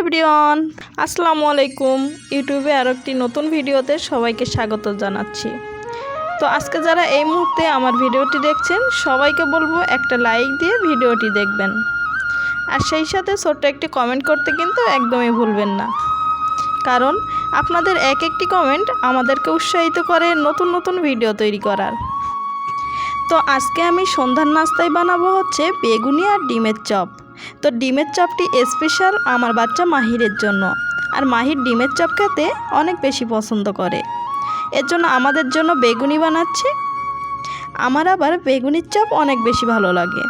Everyone, আসসালামু আলাইকুম। ইউটিউবে আরও একটি নতুন ভিডিওতে সবাইকে স্বাগত জানাচ্ছি। তো আজকে যারা এই মুহূর্তে আমার ভিডিওটি দেখছেন, সবাইকে বলব একটা লাইক দিয়ে ভিডিওটি দেখবেন। আর সেই সাথে ছোট্ট একটি কমেন্ট করতে কিন্তু একদমই ভুলবেন না। কারণ আপনাদের এক একটি কমেন্ট আমাদেরকে উৎসাহিত করে নতুন নতুন ভিডিও তৈরি করার। তো আজকে আমি সন্ধ্যার নাস্তায় বানাবো হচ্ছে বেগুনি আর ডিমের চপ। তো ডিমের চপটি স্পেশাল আমার বাচ্চা মাহিরের জন্য। আর মাহির ডিমের চপ খেতে অনেক বেশি পছন্দ করে। এর জন্য আমাদের জন্য বেগুনি বানাচ্ছে। আমার আবার বেগুনির চপ অনেক বেশি ভালো লাগে।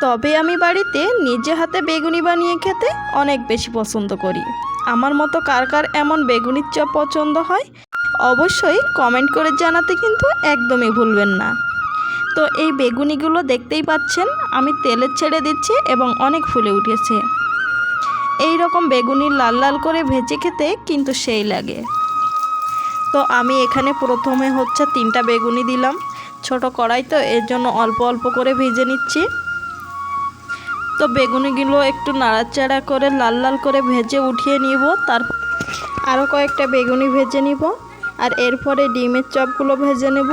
তবে আমি বাড়িতে নিজে হাতে বেগুনি বানিয়ে খেতে অনেক বেশি পছন্দ করি। আমার মতো কার কার এমন বেগুনির চপ পছন্দ হয়, অবশ্যই কমেন্ট করে জানাতে কিন্তু একদমই ভুলবেন না। তো এই বেগুনিগুলো দেখতেই পাচ্ছেন, আমি তেলে ছেড়ে দিচ্ছি এবং অনেক ফুলে উঠেছে। এই রকম বেগুনি লাল লাল করে ভেজে খেতে কিন্তু সেই লাগে। তো আমি এখানে প্রথমে হচ্ছে তিনটা বেগুনি দিলাম, ছোট কড়াই তো, এর জন্য অল্প অল্প করে ভেজে নিচ্ছি। তো বেগুনিগুলো একটু নাড়াচাড়া করে লাল লাল করে ভেজে উঠিয়ে নিব, তার আরও কয়েকটা বেগুনি ভেজে নিব, আর এরপরে ডিমের চপগুলো ভেজে নেব।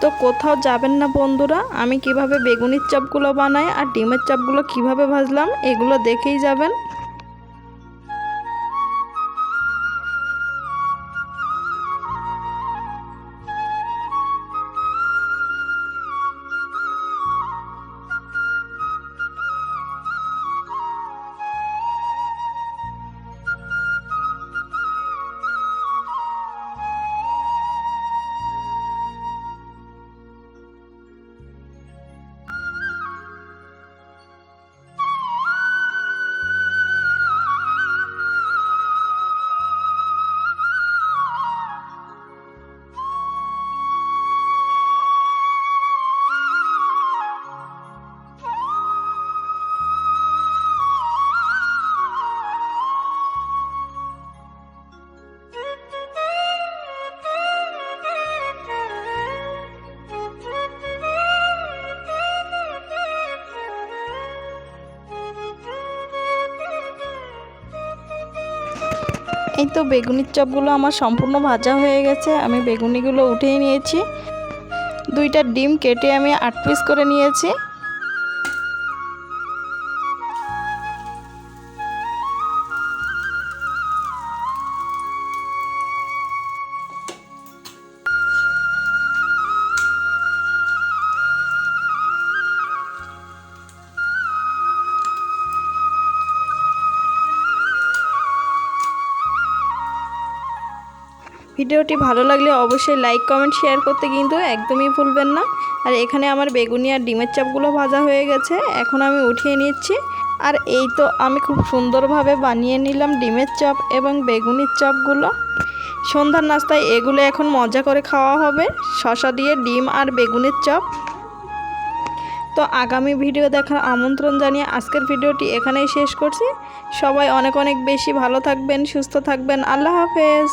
তো কোথাও যাবেন না বন্ধুরা। আমি কীভাবে বেগুনির চপগুলো বানাই আর ডিমের চপগুলো কীভাবে ভাজলাম, এগুলো দেখেই যাবেন। এই তো বেগুনির চপগুলো আমার সম্পূর্ণ ভাজা হয়ে গেছে। আমি বেগুনিগুলো উঠিয়ে নিয়েছি। দুইটা ডিম কেটে আমি আট পিস করে নিয়েছি। ভিডিওটি ভালো লাগলে অবশ্যই লাইক কমেন্ট শেয়ার করতে কিন্তু একদমই ভুলবেন না। আর এখানে আমার বেগুনি আর ডিমের চাপগুলো ভাজা হয়ে গেছে, এখন আমি উঠিয়ে নিচ্ছি। আর এই তো আমি খুব সুন্দরভাবে বানিয়ে নিলাম ডিমের চপ এবং বেগুনির চপগুলো। সন্ধ্যার নাস্তায় এগুলো এখন মজা করে খাওয়া হবে, শশা দিয়ে ডিম আর বেগুনের চপ। তো আগামী ভিডিও দেখার আমন্ত্রণ জানিয়ে আজকের ভিডিওটি এখানেই শেষ করছি। সবাই অনেক অনেক বেশি ভালো থাকবেন, সুস্থ থাকবেন। আল্লাহ হাফেজ।